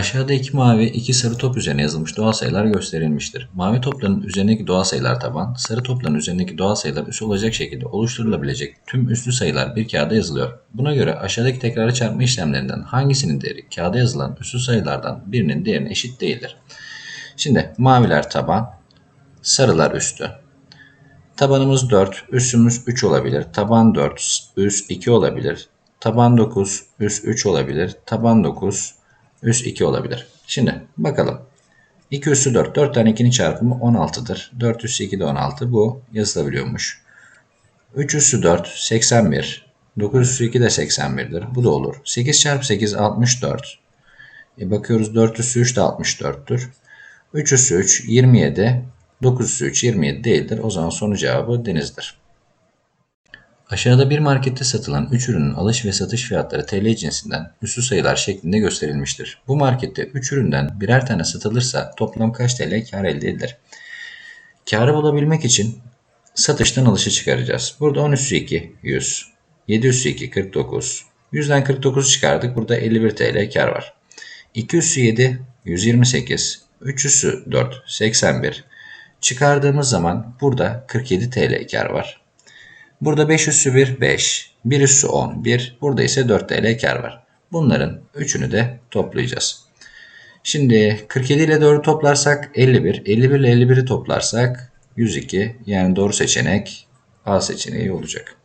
Aşağıda iki mavi, iki sarı top üzerine yazılmış doğal sayılar gösterilmiştir. Mavi topların üzerindeki doğal sayılar taban, sarı topların üzerindeki doğal sayılar üs olacak şekilde oluşturulabilecek tüm üslü sayılar bir kağıda yazılıyor. Buna göre aşağıdaki tekrarlı çarpma işlemlerinden hangisinin değeri kağıda yazılan üslü sayılardan birinin değerine eşit değildir? Şimdi maviler taban, sarılar üstü. Tabanımız 4, üstümüz 3 olabilir. Taban 4, üst 2 olabilir. Taban 9, üst 3 olabilir. Taban 9, üst 2 olabilir. Şimdi bakalım. 2 üssü 4. 4 tane 2'nin çarpımı 16'dır. 4 üssü 2 de 16. Bu yazılabiliyormuş. 3 üssü 4 81. 9 üssü 2 de 81'dir. Bu da olur. 8 çarpı 8 64. E bakıyoruz 4 üssü 3 de 64'tür. 3 üssü 3 27. 9 üssü 3 27 değildir. O zaman sonuç cevabı denizdir. Aşağıda bir markette satılan 3 ürünün alış ve satış fiyatları TL cinsinden üslü sayılar şeklinde gösterilmiştir. Bu markette 3 üründen birer tane satılırsa toplam kaç TL kar elde edilir? Karı bulabilmek için satıştan alışı çıkaracağız. Burada 10 üssü 2 100, 7 üssü 2 49, 100'den 49 çıkardık. Burada 51 TL kar var. 2 üssü 7 128, 3 üssü 4 81. Çıkardığımız zaman burada 47 TL kar var. Burada 5 üssü 1 5, 1 üssü 10 1, burada ise 4 TL kar var. Bunların üçünü de toplayacağız. Şimdi 47 ile 4'ü toplarsak 51, 51 ile 51'i toplarsak 102 yani doğru seçenek A seçeneği olacak.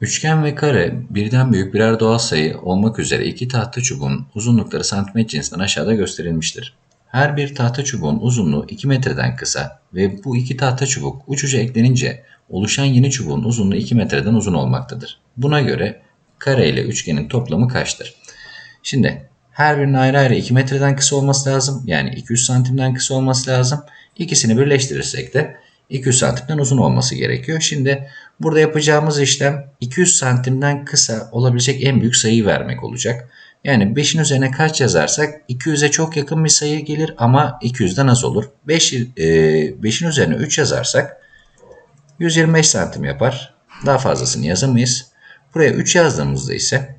Üçgen ve kare birden büyük birer doğal sayı olmak üzere iki tahta çubuğun uzunlukları santimetre cinsinden aşağıda gösterilmiştir. Her bir tahta çubuğun uzunluğu 2 metreden kısa ve bu iki tahta çubuk uç uca eklenince oluşan yeni çubuğun uzunluğu 2 metreden uzun olmaktadır. Buna göre kare ile üçgenin toplamı kaçtır? Şimdi her birinin ayrı ayrı 2 metreden kısa olması lazım. Yani 200 santimden kısa olması lazım. İkisini birleştirirsek de 200 santimden uzun olması gerekiyor. Şimdi burada yapacağımız işlem 200 santimden kısa olabilecek en büyük sayıyı vermek olacak. Yani 5'in üzerine kaç yazarsak 200'e çok yakın bir sayı gelir ama 200'den az olur. 5, e, 5'in üzerine 3 yazarsak 125 santim yapar. Daha fazlasını yazamayız. Buraya 3 yazdığımızda ise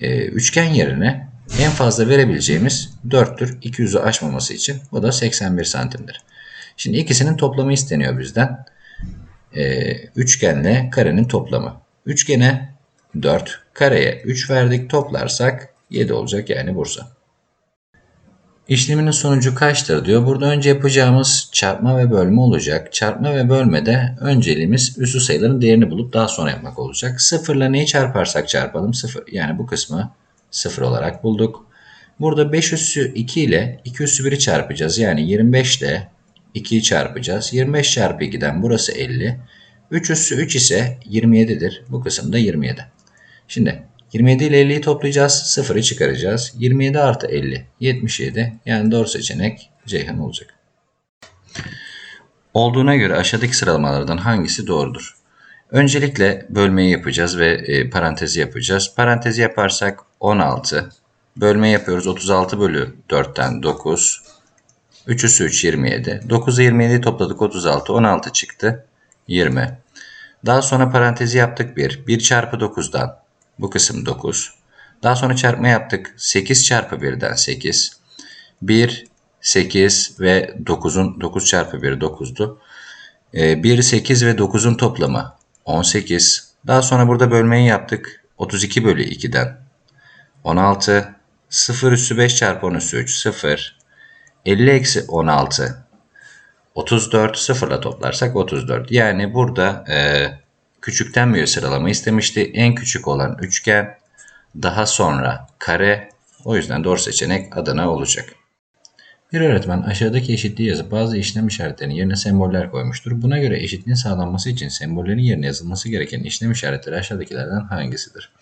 e, üçgen yerine en fazla verebileceğimiz 4'tür. 200'ü aşmaması için. O da 81 santimdir. Şimdi ikisinin toplamı isteniyor bizden. E, üçgenle karenin toplamı. Üçgene 4, kareye 3 verdik. Toplarsak 7 olacak yani Bursa. İşleminin sonucu kaçtır diyor. Burada önce yapacağımız çarpma ve bölme olacak. Çarpma ve bölmede önceliğimiz üslü sayıların değerini bulup daha sonra yapmak olacak. Sıfırla neyi çarparsak çarpalım. Sıfır. Yani bu kısmı sıfır olarak bulduk. Burada 5 üssü 2 ile 2 üssü 1'i çarpacağız. Yani 25 ile 2'yi çarpacağız. 25 çarpı 2'den burası 50. 3 üssü 3 ise 27'dir. Bu kısım da 27. Şimdi 27 ile 50'yi toplayacağız. 0'ı çıkaracağız. 27 artı 50. 77. Yani doğru seçenek Ceyhan olacak. Olduğuna göre aşağıdaki sıralamalardan hangisi doğrudur? Öncelikle bölmeyi yapacağız ve e, parantezi yapacağız. Parantezi yaparsak 16. Bölme yapıyoruz. 36 bölü 4'ten 9. 3 üssü 3 27. 9'u 27'yi topladık 36. 16 çıktı. 20. Daha sonra parantezi yaptık 1. 1 çarpı 9'dan bu kısım 9. Daha sonra çarpma yaptık. 8 çarpı 1'den 8. 1, 8 ve 9'un 9 çarpı 1 9'du. 1, 8 ve 9'un toplamı 18. Daha sonra burada bölmeyi yaptık. 32 bölü 2'den 16. 0 üssü 5 çarpı 10 üssü 3 0. 50 eksi 16. 34 sıfırla toplarsak 34. Yani burada e, küçükten bir sıralama istemişti. En küçük olan üçgen, daha sonra kare. O yüzden doğru seçenek Adana olacak. Bir öğretmen aşağıdaki eşitliği yazıp bazı işlem işaretlerinin yerine semboller koymuştur. Buna göre eşitliğin sağlanması için sembollerin yerine yazılması gereken işlem işaretleri aşağıdakilerden hangisidir?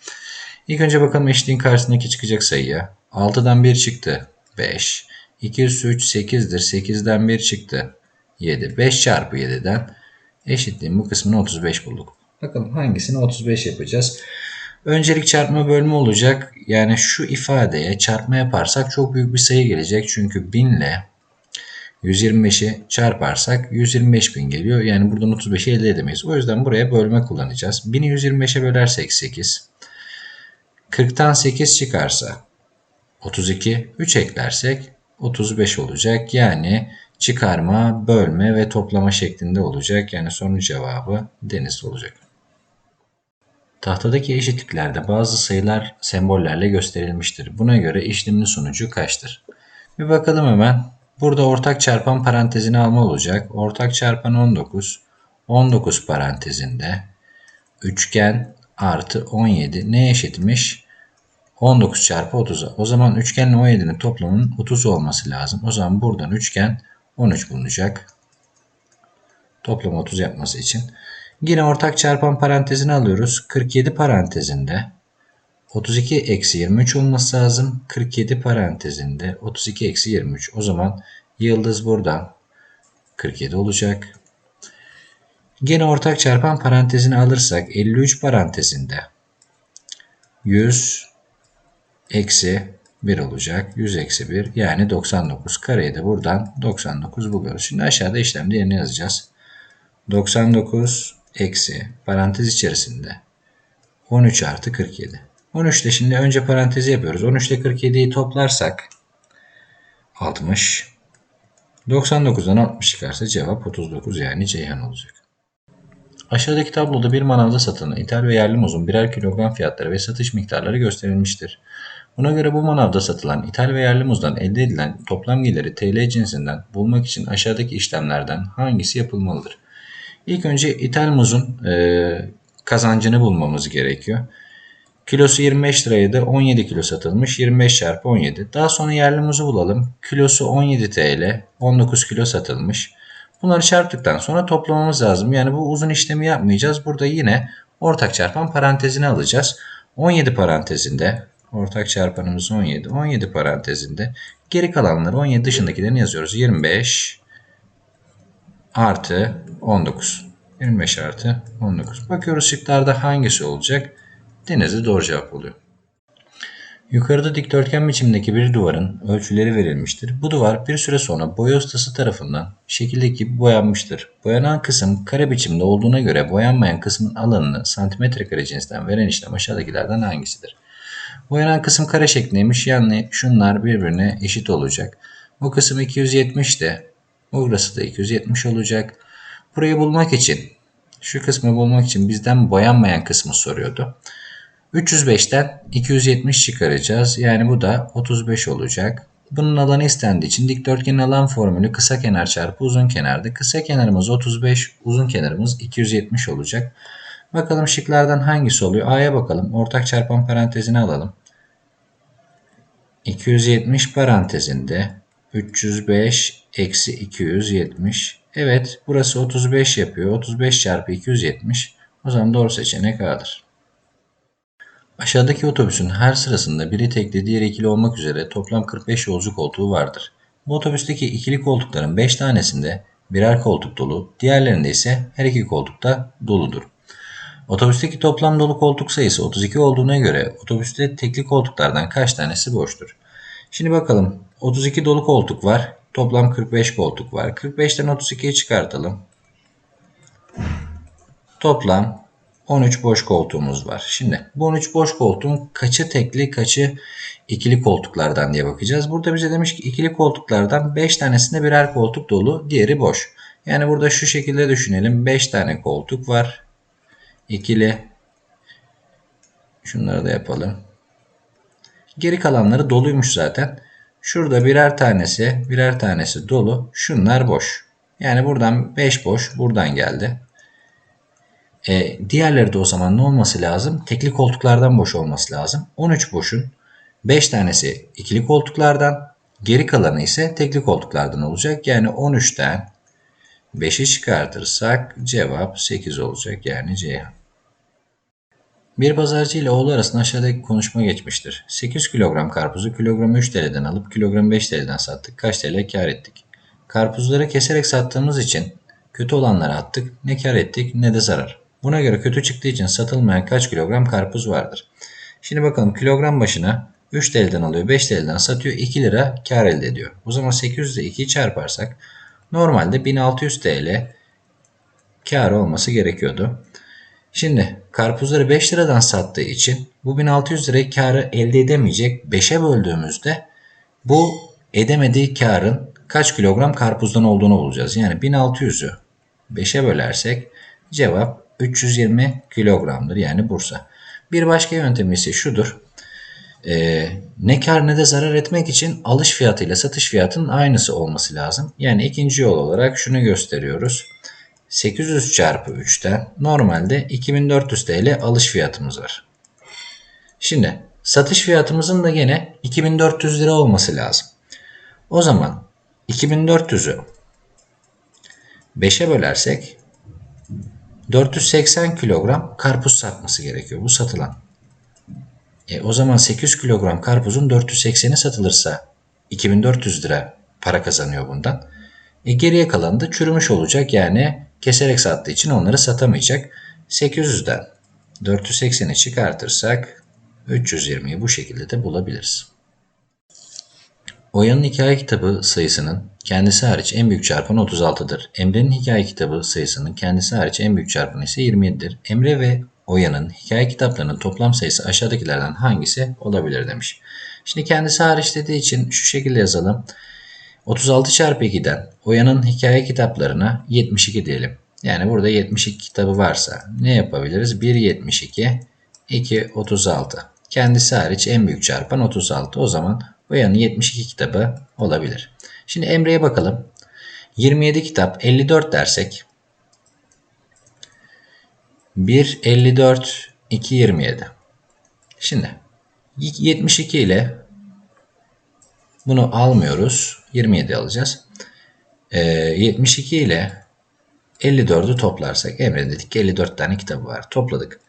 İlk önce bakalım eşitliğin karşısındaki çıkacak sayıya. 6'dan 1 çıktı. 5. 2 üssü 3 8'dir. 8'den 1 çıktı. 7. 5 çarpı 7'den eşitliğin bu kısmını 35 bulduk. Bakalım hangisini 35 yapacağız. Öncelik çarpma bölme olacak. Yani şu ifadeye çarpma yaparsak çok büyük bir sayı gelecek. Çünkü 1000 ile 125'i çarparsak 125 bin geliyor. Yani buradan 35'i elde edemeyiz. O yüzden buraya bölme kullanacağız. 1000'i 125'e bölersek 8. 40'tan 8 çıkarsa 32, 3 eklersek 35 olacak. Yani çıkarma, bölme ve toplama şeklinde olacak. Yani sorunun cevabı deniz olacak. Tahtadaki eşitliklerde bazı sayılar sembollerle gösterilmiştir. Buna göre işlemin sonucu kaçtır? Bir bakalım hemen. Burada ortak çarpan parantezini alma olacak. Ortak çarpan 19. 19 parantezinde üçgen artı 17 ne eşitmiş? 19 çarpı 30'a. O zaman üçgenle 17'nin toplamının 30 olması lazım. O zaman buradan üçgen 13 bulunacak. Toplam 30 yapması için. Yine ortak çarpan parantezini alıyoruz. 47 parantezinde 32 eksi 23 olması lazım. 47 parantezinde 32 eksi 23. O zaman yıldız buradan 47 olacak. Yine ortak çarpan parantezini alırsak 53 parantezinde 100 eksi 1 olacak. 100 eksi 1 yani 99. Kareyi de buradan 99 buluyoruz. Şimdi aşağıda işlem diğerini yazacağız. 99 eksi parantez içerisinde 13 artı 47. 13 ile şimdi önce parantezi yapıyoruz. 13 ile 47'yi toplarsak 60. 99'dan 60 çıkarsa cevap 39 yani Ceyhan olacak. Aşağıdaki tabloda bir manavda satılan ithal ve yerli muzun birer kilogram fiyatları ve satış miktarları gösterilmiştir. Buna göre bu manavda satılan ithal ve yerli muzdan elde edilen toplam geliri TL cinsinden bulmak için aşağıdaki işlemlerden hangisi yapılmalıdır? İlk önce ithal muzun e, kazancını bulmamız gerekiyor. Kilosu 25 liraydı. 17 kilo satılmış. 25 çarpı 17. Daha sonra yerli muzu bulalım. Kilosu 17 TL. 19 kilo satılmış. Bunları çarptıktan sonra toplamamız lazım. Yani bu uzun işlemi yapmayacağız. Burada yine ortak çarpan parantezini alacağız. 17 parantezinde ortak çarpanımız 17. 17 parantezinde geri kalanları 17 dışındakilerini yazıyoruz. 25 artı 19. 25 artı 19. Bakıyoruz şıklarda hangisi olacak? Denizli doğru cevap oluyor. Yukarıda dikdörtgen biçimdeki bir duvarın ölçüleri verilmiştir. Bu duvar bir süre sonra boya ustası tarafından şekildeki boyanmıştır. Boyanan kısım kare biçimde olduğuna göre boyanmayan kısmın alanını santimetre kare cinsinden veren işlem aşağıdakilerden hangisidir? Boyanan kısım kare şeklindeymiş yani şunlar birbirine eşit olacak. Bu kısım 270 de burası da 270 olacak. Burayı bulmak için şu kısmı bulmak için bizden boyanmayan kısmı soruyordu. 305'ten 270 çıkaracağız. Yani bu da 35 olacak. Bunun alanı istendiği için dikdörtgenin alan formülü kısa kenar çarpı uzun kenarda. Kısa kenarımız 35, uzun kenarımız 270 olacak. Bakalım şıklardan hangisi oluyor? A'ya bakalım. Ortak çarpan parantezini alalım. 270 parantezinde 305 eksi 270. Evet burası 35 yapıyor. 35 çarpı 270. O zaman doğru seçenek A'dır. Aşağıdaki otobüsün her sırasında biri tekli diğeri ikili olmak üzere toplam 45 yolcu koltuğu vardır. Bu otobüsteki ikili koltukların 5 tanesinde birer koltuk dolu, diğerlerinde ise her iki koltukta doludur. Otobüsteki toplam dolu koltuk sayısı 32 olduğuna göre otobüste tekli koltuklardan kaç tanesi boştur? Şimdi bakalım 32 dolu koltuk var. Toplam 45 koltuk var. 45'ten 32'yi çıkartalım. Toplam 13 boş koltuğumuz var. Şimdi bu 13 boş koltuğun kaçı tekli kaçı ikili koltuklardan diye bakacağız. Burada bize demiş ki ikili koltuklardan 5 tanesinde birer koltuk dolu diğeri boş. Yani burada şu şekilde düşünelim. 5 tane koltuk var. İkili. Şunları da yapalım. Geri kalanları doluymuş zaten. Şurada birer tanesi birer tanesi dolu. Şunlar boş. Yani buradan 5 boş buradan geldi. E, diğerleri de o zaman ne olması lazım? Tekli koltuklardan boş olması lazım. 13 boşun 5 tanesi ikili koltuklardan, geri kalanı ise tekli koltuklardan olacak. Yani 13'ten 5'i çıkartırsak cevap 8 olacak yani Ceyhan. Bir pazarcı ile oğlu arasında aşağıdaki konuşma geçmiştir. 8 kilogram karpuzu kilogramı 3 TL'den alıp kilogramı 5 TL'den sattık. Kaç TL kar ettik? Karpuzları keserek sattığımız için kötü olanları attık. Ne kar ettik ne de zarar. Buna göre kötü çıktığı için satılmayan kaç kilogram karpuz vardır? Şimdi bakalım kilogram başına 3 TL'den alıyor 5 TL'den satıyor 2 lira kar elde ediyor. O zaman 800 ile 2'yi çarparsak normalde 1600 TL kar olması gerekiyordu. Şimdi karpuzları 5 liradan sattığı için bu 1600 lirayı karı elde edemeyecek. 5'e böldüğümüzde bu edemediği karın kaç kilogram karpuzdan olduğunu bulacağız. Yani 1600'ü 5'e bölersek cevap 320 kilogramdır yani Bursa. Bir başka yöntemi ise şudur. Ee, ne kar ne de zarar etmek için alış fiyatı ile satış fiyatının aynısı olması lazım. Yani ikinci yol olarak şunu gösteriyoruz. 800 çarpı 3'ten normalde 2400 TL alış fiyatımız var. Şimdi satış fiyatımızın da gene 2400 lira olması lazım. O zaman 2400'ü 5'e bölersek 480 kilogram karpuz satması gerekiyor. Bu satılan. E, o zaman 800 kilogram karpuzun 480'i satılırsa 2400 lira para kazanıyor bundan. E, geriye kalanı da çürümüş olacak. Yani keserek sattığı için onları satamayacak. 800'den 480'i çıkartırsak 320'yi bu şekilde de bulabiliriz. Oya'nın hikaye kitabı sayısının kendisi hariç en büyük çarpanı 36'dır. Emre'nin hikaye kitabı sayısının kendisi hariç en büyük çarpanı ise 27'dir. Emre ve Oya'nın hikaye kitaplarının toplam sayısı aşağıdakilerden hangisi olabilir demiş. Şimdi kendisi hariç dediği için şu şekilde yazalım. 36 çarpı 2'den Oya'nın hikaye kitaplarına 72 diyelim. Yani burada 72 kitabı varsa ne yapabiliriz? 1 72, 2 36. Kendisi hariç en büyük çarpan 36. O zaman Oya'nın 72 kitabı olabilir. Şimdi Emre'ye bakalım. 27 kitap 54 dersek 1 54 2 27. Şimdi 72 ile bunu almıyoruz. 27 alacağız. Ee, 72 ile 54'ü toplarsak Emre dedik ki 54 tane kitabı var. Topladık.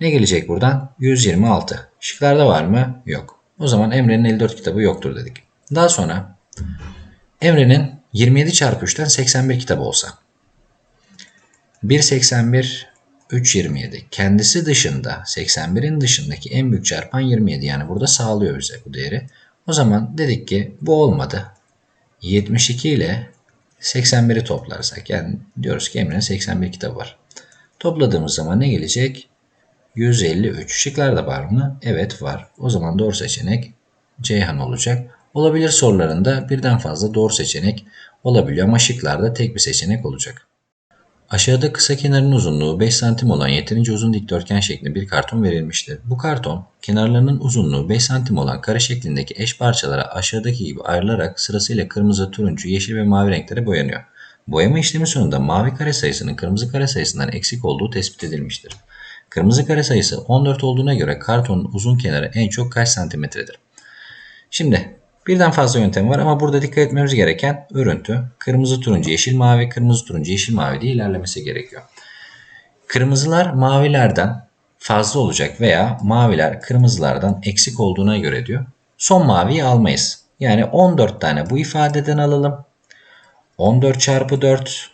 Ne gelecek buradan? 126. Şıklarda var mı? Yok. O zaman Emre'nin 54 kitabı yoktur dedik. Daha sonra Emre'nin 27 çarpı 3'ten 81 kitabı olsa. 181 327. Kendisi dışında 81'in dışındaki en büyük çarpan 27. Yani burada sağlıyor bize bu değeri. O zaman dedik ki bu olmadı. 72 ile 81'i toplarsak yani diyoruz ki Emre'nin 81 kitabı var. Topladığımız zaman ne gelecek? 153. Şıklarda var mı? Evet var. O zaman doğru seçenek Ceyhan olacak. Olabilir sorularında birden fazla doğru seçenek olabiliyor ama şıklarda tek bir seçenek olacak. Aşağıda kısa kenarın uzunluğu 5 cm olan yeterince uzun dikdörtgen şeklinde bir karton verilmiştir. Bu karton kenarlarının uzunluğu 5 cm olan kare şeklindeki eş parçalara aşağıdaki gibi ayrılarak sırasıyla kırmızı, turuncu, yeşil ve mavi renklere boyanıyor. Boyama işlemi sonunda mavi kare sayısının kırmızı kare sayısından eksik olduğu tespit edilmiştir. Kırmızı kare sayısı 14 olduğuna göre kartonun uzun kenarı en çok kaç santimetredir? Şimdi birden fazla yöntem var ama burada dikkat etmemiz gereken örüntü kırmızı turuncu yeşil mavi kırmızı turuncu yeşil mavi diye ilerlemesi gerekiyor. Kırmızılar mavilerden fazla olacak veya maviler kırmızılardan eksik olduğuna göre diyor. Son maviyi almayız. Yani 14 tane bu ifadeden alalım. 14 çarpı 4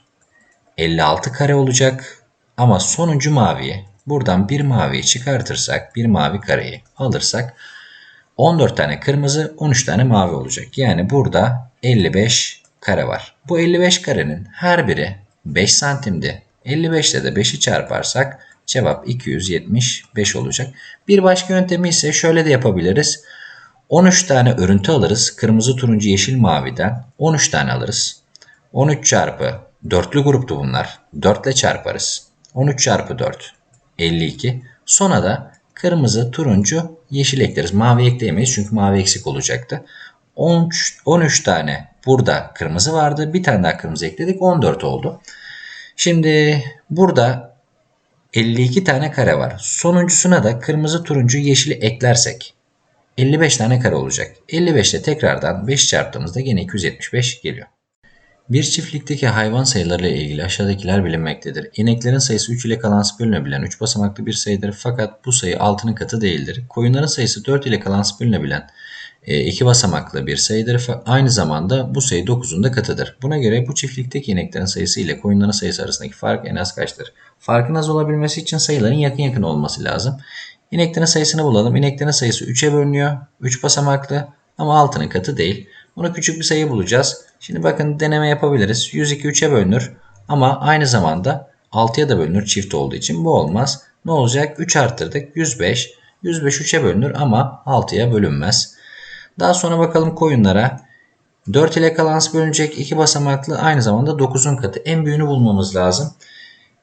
56 kare olacak. Ama sonuncu maviyi buradan bir maviyi çıkartırsak bir mavi kareyi alırsak 14 tane kırmızı 13 tane mavi olacak. Yani burada 55 kare var. Bu 55 karenin her biri 5 santimdi. 55 ile de 5'i çarparsak cevap 275 olacak. Bir başka yöntemi ise şöyle de yapabiliriz. 13 tane örüntü alırız. Kırmızı, turuncu, yeşil, maviden 13 tane alırız. 13 çarpı dörtlü gruptu bunlar. 4 ile çarparız. 13 çarpı 4 52. Sonra da kırmızı, turuncu, yeşil ekleriz. Mavi ekleyemeyiz çünkü mavi eksik olacaktı. 13, 13 tane burada kırmızı vardı. Bir tane daha kırmızı ekledik. 14 oldu. Şimdi burada 52 tane kare var. Sonuncusuna da kırmızı, turuncu, yeşili eklersek 55 tane kare olacak. 55 ile tekrardan 5 çarptığımızda yine 275 geliyor. Bir çiftlikteki hayvan sayıları ile ilgili aşağıdakiler bilinmektedir. İneklerin sayısı 3 ile kalansı bölünebilen 3 basamaklı bir sayıdır fakat bu sayı 6'nın katı değildir. Koyunların sayısı 4 ile kalansı bölünebilen 2 basamaklı bir sayıdır. Aynı zamanda bu sayı 9'un da katıdır. Buna göre bu çiftlikteki ineklerin sayısı ile koyunların sayısı arasındaki fark en az kaçtır? Farkın az olabilmesi için sayıların yakın yakın olması lazım. İneklerin sayısını bulalım. İneklerin sayısı 3'e bölünüyor. 3 basamaklı ama 6'nın katı değil. Buna küçük bir sayı bulacağız. Şimdi bakın deneme yapabiliriz. 102 3'e bölünür ama aynı zamanda 6'ya da bölünür çift olduğu için bu olmaz. Ne olacak? 3 arttırdık. 105. 105 3'e bölünür ama 6'ya bölünmez. Daha sonra bakalım koyunlara. 4 ile kalans bölünecek 2 basamaklı aynı zamanda 9'un katı. En büyüğünü bulmamız lazım.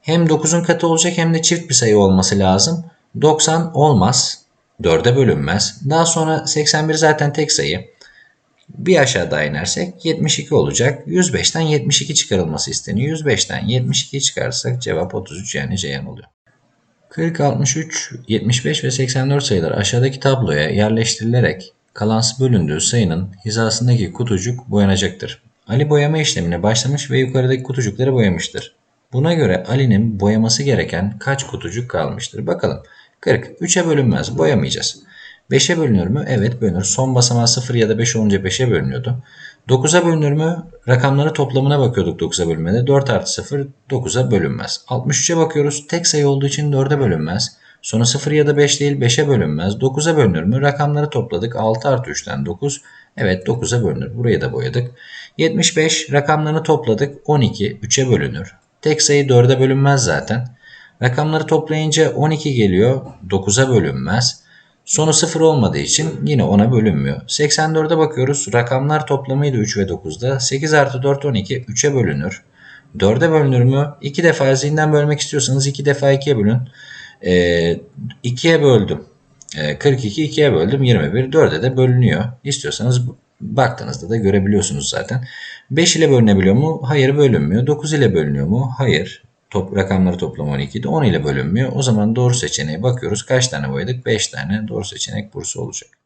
Hem 9'un katı olacak hem de çift bir sayı olması lazım. 90 olmaz. 4'e bölünmez. Daha sonra 81 zaten tek sayı. Bir aşağı daha inersek 72 olacak. 105'ten 72 çıkarılması isteniyor. 105'ten 72 çıkarırsak cevap 33 yani Ceyhan oluyor. 40, 63, 75 ve 84 sayılar aşağıdaki tabloya yerleştirilerek kalansı bölündüğü sayının hizasındaki kutucuk boyanacaktır. Ali boyama işlemine başlamış ve yukarıdaki kutucukları boyamıştır. Buna göre Ali'nin boyaması gereken kaç kutucuk kalmıştır? Bakalım. 40. 3'e bölünmez. Boyamayacağız. 5'e bölünür mü? Evet bölünür. Son basamağı 0 ya da 5 olunca 5'e bölünüyordu. 9'a bölünür mü? Rakamları toplamına bakıyorduk 9'a bölünmede. 4 artı 0 9'a bölünmez. 63'e bakıyoruz. Tek sayı olduğu için 4'e bölünmez. Sonra 0 ya da 5 değil 5'e bölünmez. 9'a bölünür mü? Rakamları topladık. 6 artı 3'ten 9. Evet 9'a bölünür. Burayı da boyadık. 75 rakamlarını topladık. 12 3'e bölünür. Tek sayı 4'e bölünmez zaten. Rakamları toplayınca 12 geliyor. 9'a bölünmez. Sonu 0 olmadığı için yine 10'a bölünmüyor. 84'e bakıyoruz. Rakamlar toplamıydı 3 ve 9'da. 8 artı 4 12 3'e bölünür. 4'e bölünür mü? 2 defa zihinden bölmek istiyorsanız 2 defa 2'ye bölün. Ee, 2'ye böldüm. Ee, 42 2'ye böldüm 21. 4'e de bölünüyor. İstiyorsanız baktığınızda da görebiliyorsunuz zaten. 5 ile bölünebiliyor mu? Hayır bölünmüyor. 9 ile bölünüyor mu? Hayır. Top, rakamları toplam 12'de 10 ile bölünmüyor. O zaman doğru seçeneğe bakıyoruz. Kaç tane boyadık? 5 tane. Doğru seçenek Bursa olacak.